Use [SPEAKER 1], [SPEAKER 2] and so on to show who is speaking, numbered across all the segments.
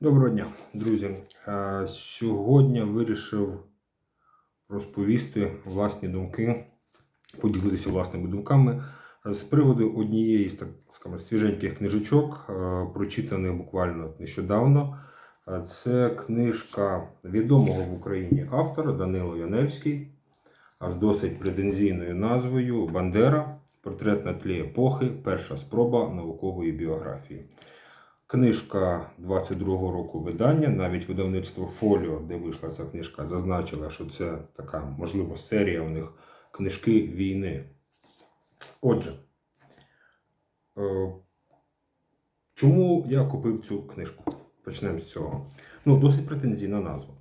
[SPEAKER 1] Доброго дня, друзі. Е, Сьогодні вирішив розповісти власні думки, поділитися власними думками з приводу однієї з так скажімо, свіженьких книжечок, е, прочитаних буквально нещодавно. Е, Це книжка відомого в Україні автора Данило Яневський з досить претензійною назвою Бандера. Портрет на тлі епохи. Перша спроба наукової біографії. Книжка 22-го року видання, навіть видавництво Фоліо, де вийшла ця книжка, зазначила, що це така, можливо, серія у них книжки війни. Отже, е, чому я купив цю книжку? Почнемо з цього. Ну, досить претензійна назва.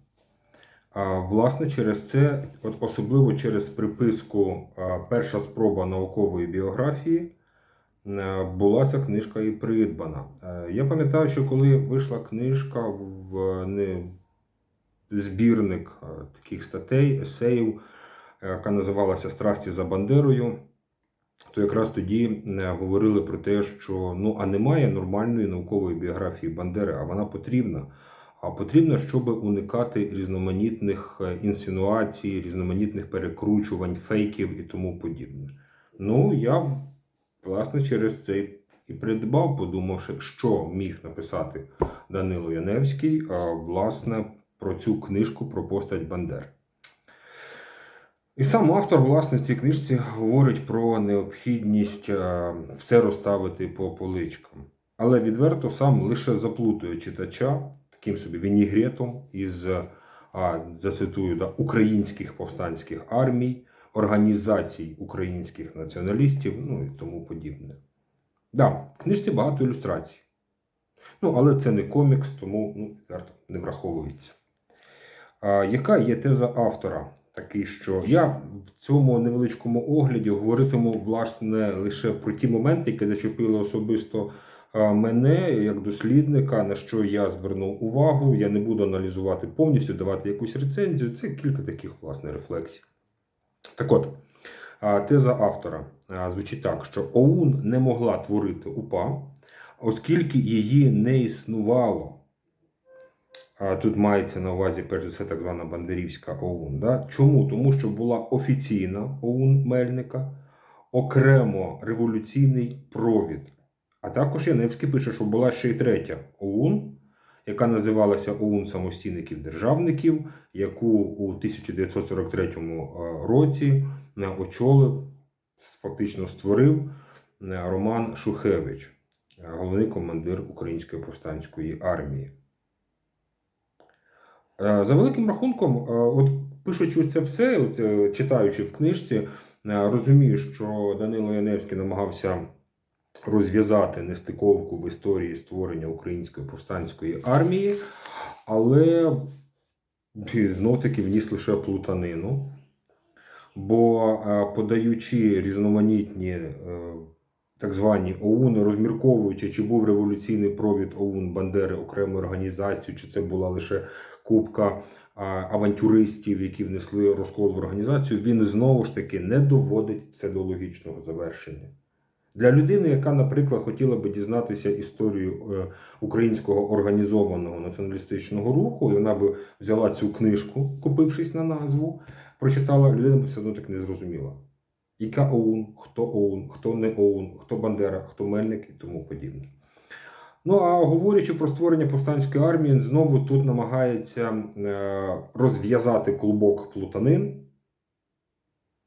[SPEAKER 1] А, власне, через це, от особливо через приписку Перша спроба наукової біографії. Е, була ця книжка і придбана. Е, Я пам'ятаю, що коли вийшла книжка в не, збірник е, таких статей, есеїв, яка називалася Страсті за Бандерою, то якраз тоді говорили про те, що ну, а немає нормальної наукової біографії Бандери, а вона потрібна. А потрібно, щоб уникати різноманітних інсинуацій, різноманітних перекручувань, фейків і тому подібне. Ну, я власне через це і придбав, подумавши, що міг написати Данило Яневський, власне, про цю книжку про постать Бандер. І сам автор, власне, в цій книжці говорить про необхідність все розставити по поличкам. Але відверто сам лише заплутує читача таким собі вінігретом із, а, зацитую, да, українських повстанських армій організацій українських націоналістів, ну і тому подібне. Да, в книжці багато ілюстрацій. Ну, але це не комікс, тому ну, не враховується. А, яка є теза автора? Такий, що я в цьому невеличкому огляді говоритиму власне лише про ті моменти, які зачепили особисто мене як дослідника, на що я звернув увагу. Я не буду аналізувати повністю, давати якусь рецензію. Це кілька таких власне рефлексій. Так от, теза автора звучить так, що ОУН не могла творити УПА, оскільки її не існувало. Тут мається на увазі, перш за все, так звана Бандерівська ОУН. Да? Чому? Тому що була офіційна ОУН Мельника, окремо революційний провід. А також Яневський пише, що була ще й третя ОУН, яка називалася ОУН самостійників державників, яку у 1943 році е, очолив, фактично створив е, Роман Шухевич, е, головний командир Української повстанської армії. Е, За великим рахунком, е, от пишучи це все, от, е, читаючи в книжці, е, розумію, що Данило Яневський намагався розв'язати нестиковку в історії створення Української повстанської армії, але знов таки вніс лише плутанину. Бо е, подаючи різноманітні е, так звані ОУН, розмірковуючи, чи був революційний провід ОУН Бандери окремою організацією, чи це була лише купка е, авантюристів, які внесли розкол в організацію, він знову ж таки не доводить все до логічного завершення. Для людини, яка, наприклад, хотіла би дізнатися історію е, українського організованого націоналістичного руху, і вона би взяла цю книжку, купившись на назву, прочитала, людина би все одно так не зрозуміла. Яка ОУН, хто ОУН, хто не ОУН, хто Бандера, хто Мельник і тому подібне. Ну а говорячи про створення повстанської армії, він знову тут намагається е, розв'язати клубок плутанин,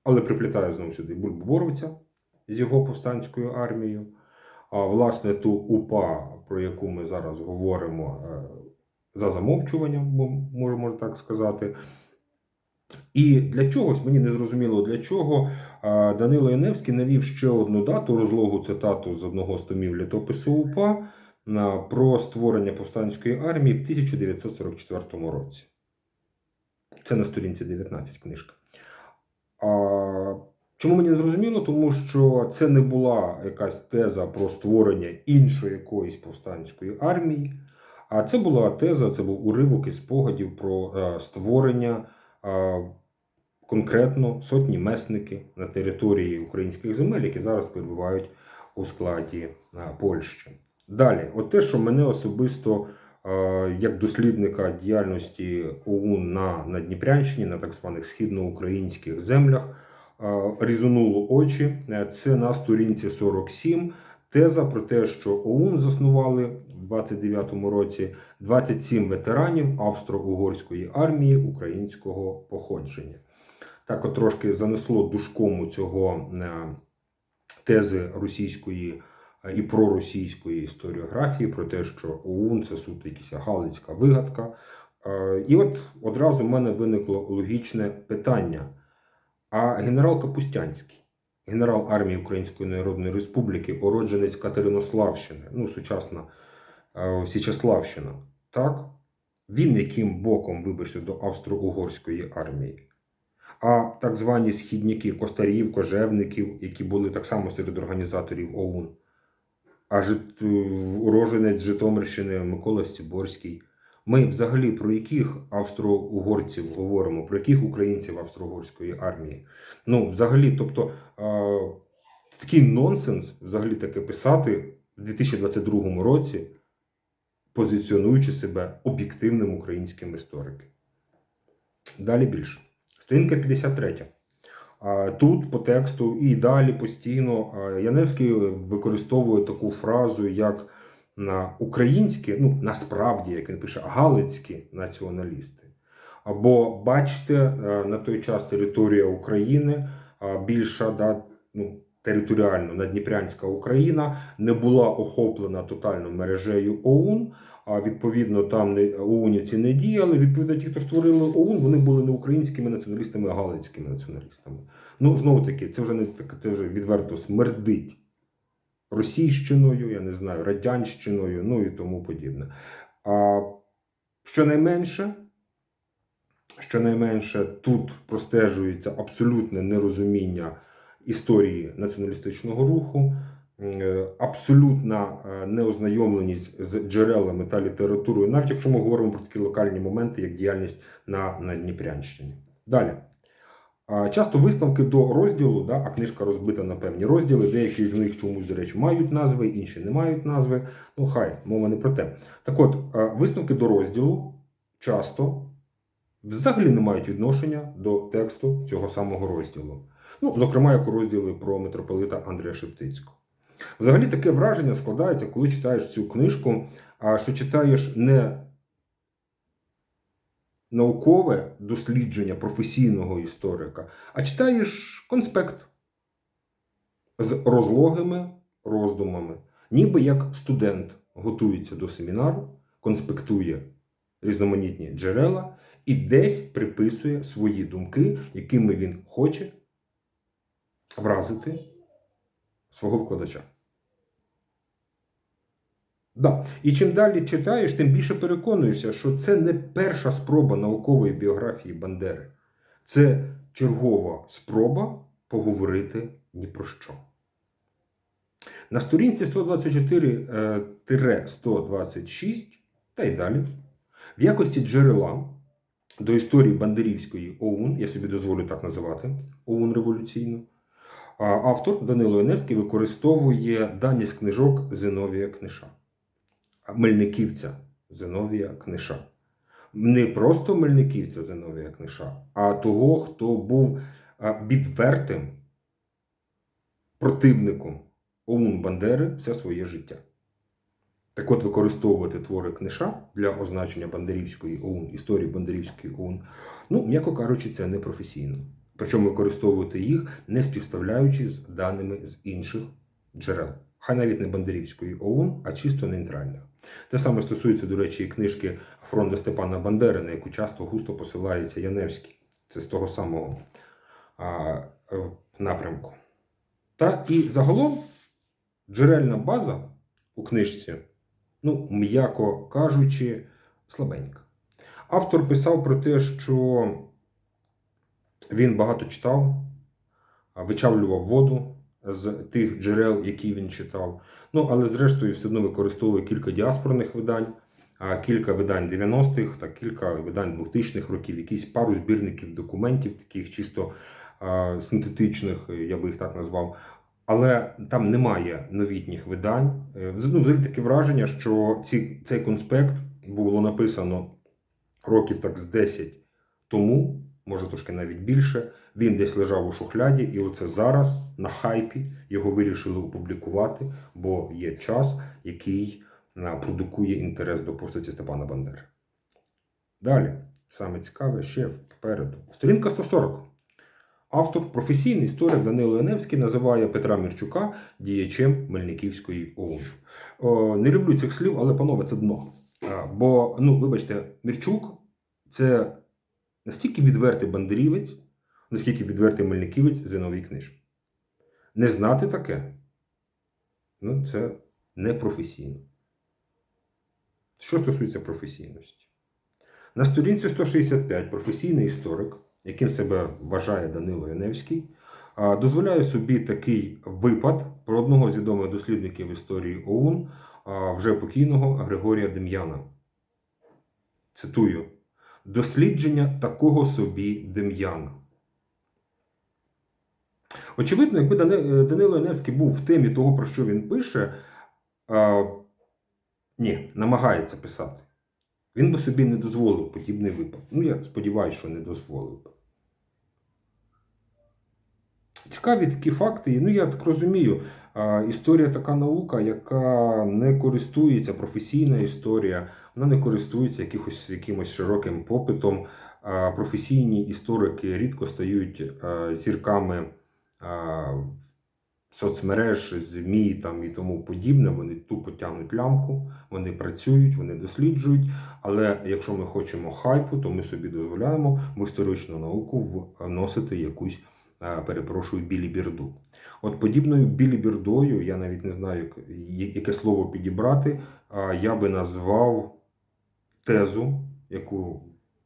[SPEAKER 1] але приплітає знову сюди Бульбу Боровця з його повстанською армією. А власне ту УПА, про яку ми зараз говоримо, е, за замовчуванням, можемо так сказати. І для чогось мені не зрозуміло для чого Данило Яневський навів ще одну дату, розлогу цитату з одного з томів літопису УПА про створення повстанської армії в 1944 році. Це на сторінці 19 книжка. Чому мені зрозуміло? Тому що це не була якась теза про створення іншої якоїсь повстанської армії, а це була теза, це був уривок із спогадів про е, створення е, конкретно сотні месники на території українських земель, які зараз перебувають у складі е, Польщі. Далі, от те, що мене особисто як дослідника діяльності ОУН на Надніпрянщині, на так званих східноукраїнських землях, різонуло очі. Е, Це на сторінці 47. Теза про те, що ОУН заснували в 29-му році 27 ветеранів австро-угорської армії українського походження. Так от трошки занесло душком у цього е, тези російської е, і проросійської історіографії про те, що ОУН це суто якась галицька вигадка. І от одразу в мене виникло логічне питання: а генерал Капустянський, генерал армії Української Народної Республіки, уродженець Катеринославщини, ну, сучасна е, Січеславщина, так? Він яким боком, вибачте, до австро-угорської армії? А так звані східняки Костарів, Кожевників, які були так само серед організаторів ОУН, а уроженець Житомирщини Микола Стіборський. Ми взагалі про яких австро-угорців говоримо, про яких українців австро-угорської армії? Ну, взагалі, тобто, такий нонсенс взагалі таке писати в 2022 році, позиціонуючи себе об'єктивним українським істориком. Далі більше. Сторінка 53. Тут по тексту і далі постійно Яневський використовує таку фразу, як на українські, ну насправді, як він пише, галицькі націоналісти. Або бачите, е, на той час територія України більша да, ну, територіально надніпрянська Україна не була охоплена тотально мережею ОУН. А відповідно, там не ОУНівці не діяли. Відповідно, ті, хто створили ОУН, вони були не українськими націоналістами, а галицькими націоналістами. Ну, знову таки, це вже не так, це вже відверто смердить російщиною, я не знаю, радянщиною, ну і тому подібне. А щонайменше, щонайменше тут простежується абсолютне нерозуміння історії націоналістичного руху. Е, абсолютна е, неознайомленість з джерелами та літературою, навіть якщо ми говоримо про такі локальні моменти, як діяльність на, на Дніпрянщині. Далі. Часто висновки до розділу, да, а книжка розбита на певні розділи, деякі з них чомусь, до речі, мають назви, інші не мають назви. Ну, хай, мова не про те. Так от, висновки до розділу часто взагалі не мають відношення до тексту цього самого розділу. Ну, зокрема, як у розділі про митрополита Андрія Шептицького. Взагалі таке враження складається, коли читаєш цю книжку, що читаєш не наукове дослідження професійного історика, а читаєш конспект з розлогими роздумами, ніби як студент готується до семінару, конспектує різноманітні джерела і десь приписує свої думки, якими він хоче вразити свого вкладача. Да. І чим далі читаєш, тим більше переконуєшся, що це не перша спроба наукової біографії Бандери. Це чергова спроба поговорити ні про що. На сторінці 124-126 та й далі, в якості джерела до історії Бандерівської ОУН, я собі дозволю так називати ОУН революційну, автор Данило Яневський використовує дані з книжок Зиновія Книша. Мельниківця Зиновія Книша. Не просто Мельниківця Зиновія Книша, а того, хто був відвертим противником ОУН Бандери все своє життя. Так от використовувати твори книша для означення Бандерівської ОУН, історії Бандерівської ОУН, ну, м'яко кажучи, це не професійно. Причому використовувати їх, не співставляючи з даними з інших джерел. Хай навіть не Бандерівської ОУН, а чисто нейтральних. Те саме стосується, до речі, і книжки Фронда Степана Бандери, на яку часто густо посилається Яневський. Це з того самого а, е, напрямку. Та і загалом джерельна база у книжці, ну, м'яко кажучи, слабенька. Автор писав про те, що він багато читав, вичавлював воду з тих джерел, які він читав. Ну, але зрештою все одно використовує кілька діаспорних видань, кілька видань 90-х та кілька видань 2000-х років, якісь пару збірників документів, таких чисто синтетичних, я би їх так назвав. Але там немає новітніх видань. Е, Ну, взагалі таке враження, що ці, цей конспект було написано років так з 10 тому, може трошки навіть більше. Він десь лежав у шухляді, і оце зараз на хайпі його вирішили опублікувати, бо є час, який продукує інтерес до постаті Степана Бандери. Далі, саме цікаве ще попереду. Сторінка 140. Автор, професійний історик Данило Яневський називає Петра Мірчука діячем Мельниківської ОУН. Не люблю цих слів, але, панове, це дно. А, Бо, ну, вибачте, Мірчук це настільки відвертий бандерівець, наскільки відвертий мельниківець зиновій книжки. Не знати таке, ну, це непрофесійно. Що стосується професійності. На сторінці 165 професійний історик, яким себе вважає Данило Яневський, дозволяє собі такий випад про одного з відомих дослідників історії ОУН, вже покійного Григорія Дем'яна. Цитую: дослідження такого собі Дем'яна. Очевидно, якби Данило Яневський був в темі того, про що він пише, а, ні, намагається писати. Він би собі не дозволив подібний випад. Ну, я сподіваюся, що не дозволив би. Цікаві такі факти. Ну, я так розумію, історія така наука, яка не користується, професійна історія, вона не користується якихось, якимось широким попитом. Професійні історики рідко стають зірками соцмереж, ЗМІ там, і тому подібне. Вони тупо тягнуть лямку, вони працюють, вони досліджують. Але якщо ми хочемо хайпу, то ми собі дозволяємо в історичну науку вносити якусь, перепрошую, білібірду. От подібною білібірдою, я навіть не знаю, яке слово підібрати, я би назвав тезу, яку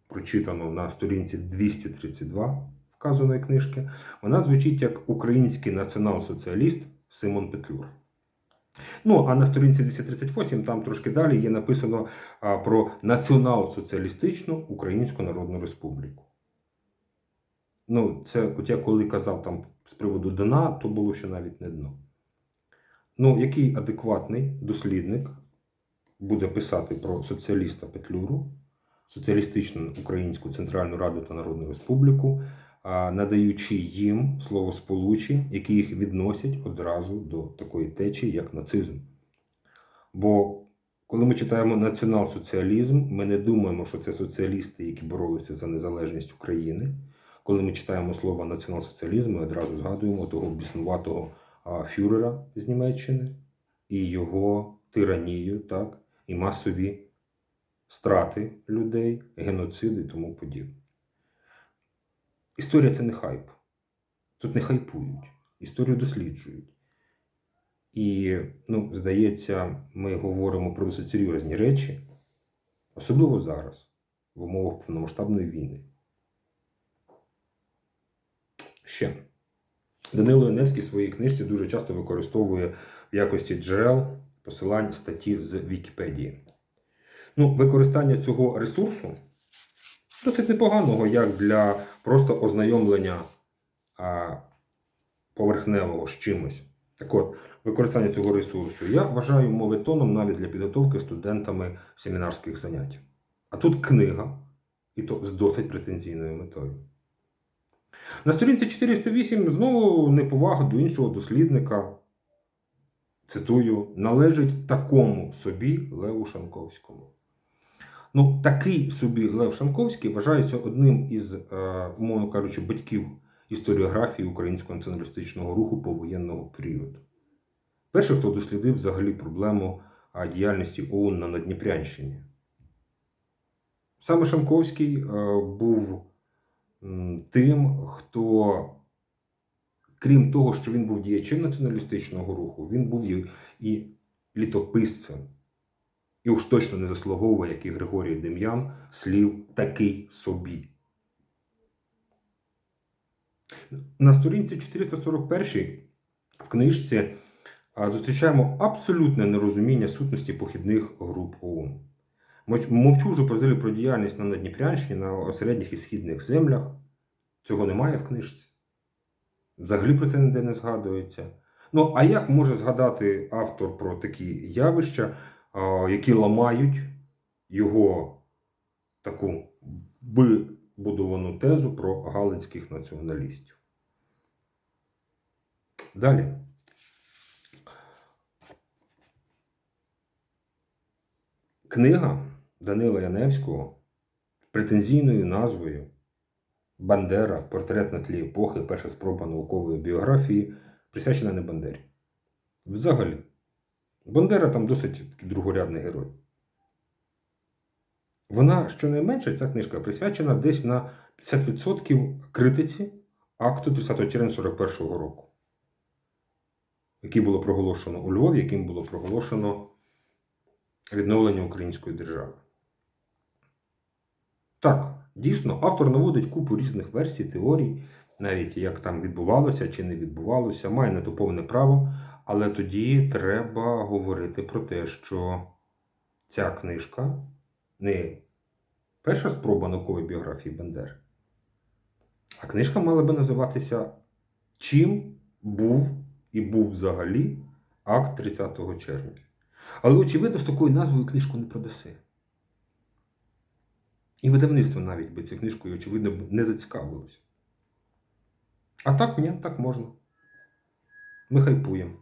[SPEAKER 1] прочитано на сторінці 232 вказаної книжки. Вона звучить як український націонал-соціаліст Симон Петлюра. Ну, а на сторінці 238, там трошки далі є написано про Націонал-соціалістичну Українську Народну Республіку. Ну, це от я коли казав там з приводу дна, то було ще навіть не дно. Ну, який адекватний дослідник буде писати про соціаліста Петлюру, Соціалістичну Українську Центральну Раду та Народну Республіку, надаючи їм словосполучень, які їх відносять одразу до такої течії, як нацизм. Бо коли ми читаємо націонал-соціалізм, ми не думаємо, що це соціалісти, які боролися за незалежність України. Коли ми читаємо слово націонал-соціалізм, ми одразу згадуємо того біснуватого фюрера з Німеччини і його тиранію, так, і масові страти людей, геноциди і тому подібне. Історія це не хайп. Тут не хайпують, історію досліджують. І, ну, здається, ми говоримо про досить серйозні речі, особливо зараз, в умовах повномасштабної війни. Ще. Данило Яневський в своїй книжці дуже часто використовує в якості джерел посилань статті з Вікіпедії. Ну, використання цього ресурсу досить непоганого, як для просто ознайомлення а, поверхневого з чимось. Так от, використання цього ресурсу я вважаю мовитоном навіть для підготовки студентами семінарських занять. А тут книга, і то з досить претензійною метою. На сторінці 408 знову неповага до іншого дослідника. Цитую, належить такому собі Леву Шанковському. Ну, такий собі Лев Шанковський вважається одним із, е, умовно кажучи, батьків історіографії українського націоналістичного руху повоєнного періоду. Перший, хто дослідив взагалі проблему діяльності ОУН на Надніпрянщині. Саме Шанковський е, був тим, хто, крім того, що він був діячем націоналістичного руху, він був і, і літописцем. І уж точно не заслуговує, як і Григорій Дем'ян, слів такий собі. На сторінці 441 в книжці зустрічаємо абсолютне нерозуміння сутності похідних груп ОУН. Мовчу вже взагалі про діяльність на Надніпрянщині, на середніх і східних землях. Цього немає в книжці. Взагалі про це ніде не згадується. Ну, а як може згадати автор про такі явища, які ламають його таку вибудовану тезу про галицьких націоналістів. Далі. Книга Данила Яневського претензійною назвою Бандера, портрет на тлі епохи, перша спроба наукової біографії, присвячена не Бандері. Взагалі. Бандера там досить другорядний герой. Вона, щонайменше, ця книжка присвячена десь на 50% критиці акту 30 червня 41 року, який було проголошено у Львові, яким було проголошено відновлення української держави. Так, дійсно, автор наводить купу різних версій, теорій, навіть як там відбувалося чи не відбувалося, має на то повне право, але тоді треба говорити про те, що ця книжка не перша спроба наукової біографії Бандери, а книжка мала би називатися Чим був і був взагалі акт 30 червня. Але, очевидно, з такою назвою книжку не продаси. І видавництво навіть би цією книжкою, очевидно, не зацікавилося. А так, ні, так можна. Ми хайпуємо.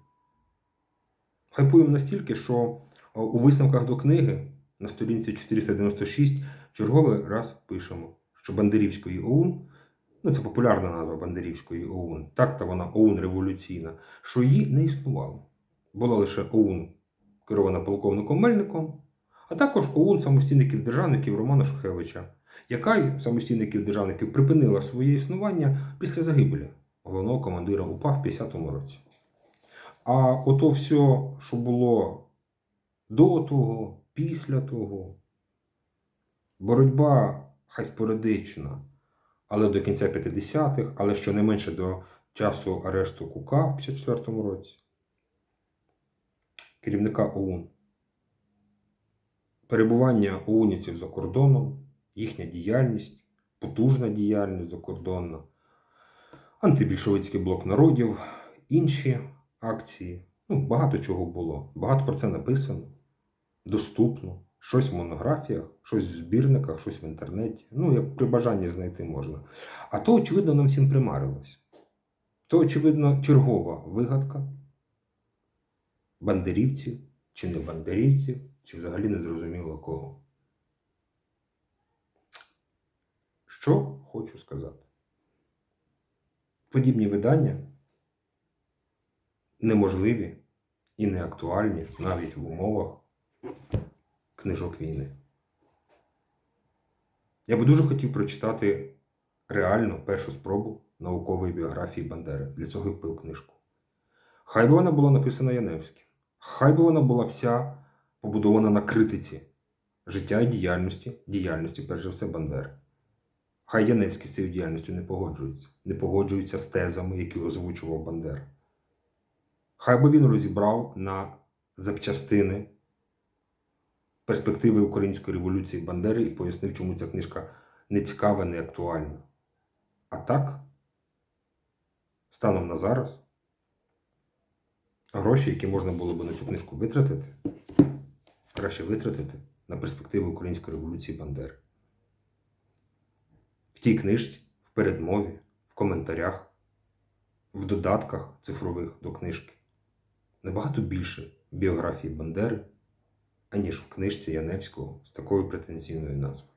[SPEAKER 1] Хайпуємо настільки, що у висновках до книги на сторінці 496 черговий раз пишемо, що Бандерівської ОУН, ну це популярна назва Бандерівської ОУН, так-то вона ОУН революційна, що її не існувало. Була лише ОУН, керована полковником Мельником, а також ОУН самостійників державників Романа Шухевича, яка й самостійників державників припинила своє існування після загибелі головного командира УПА в 50-му році. А ото все, що було до того, після того, боротьба хай спорадична, але до кінця 50-х, але щонайменше до часу арешту Кука в 54-му році, керівника ОУН, перебування ОУНівців за кордоном, їхня діяльність, потужна діяльність закордонна, антибільшовицький блок народів, інші акції. Ну, багато чого було. Багато про це написано, доступно. Щось в монографіях, щось в збірниках, щось в інтернеті. Ну, як при бажанні знайти можна. А то, очевидно, нам всім примарилось. То, очевидно, чергова вигадка бандерівців чи не бандерівців, чи взагалі не зрозуміло кого. Що хочу сказати? Подібні видання неможливі і не актуальні навіть в умовах книжок війни. Я би дуже хотів прочитати реально першу спробу наукової біографії Бандери. Для цього і купив книжку. Хай би вона була написана Яневським. Хай би вона була вся побудована на критиці життя і діяльності, діяльності, перш за все, Бандери. Хай Яневський з цією діяльністю не погоджується, не погоджується з тезами, які озвучував Бандера. Хай би він розібрав на запчастини перспективи української революції Бандери і пояснив, чому ця книжка не цікава, не актуальна. А так, станом на зараз, гроші, які можна було б на цю книжку витратити, краще витратити на перспективи української революції Бандери. В тій книжці, в передмові, в коментарях, в додатках цифрових до книжки набагато більше біографії Бандери, аніж в книжці Яневського з такою претензійною назвою.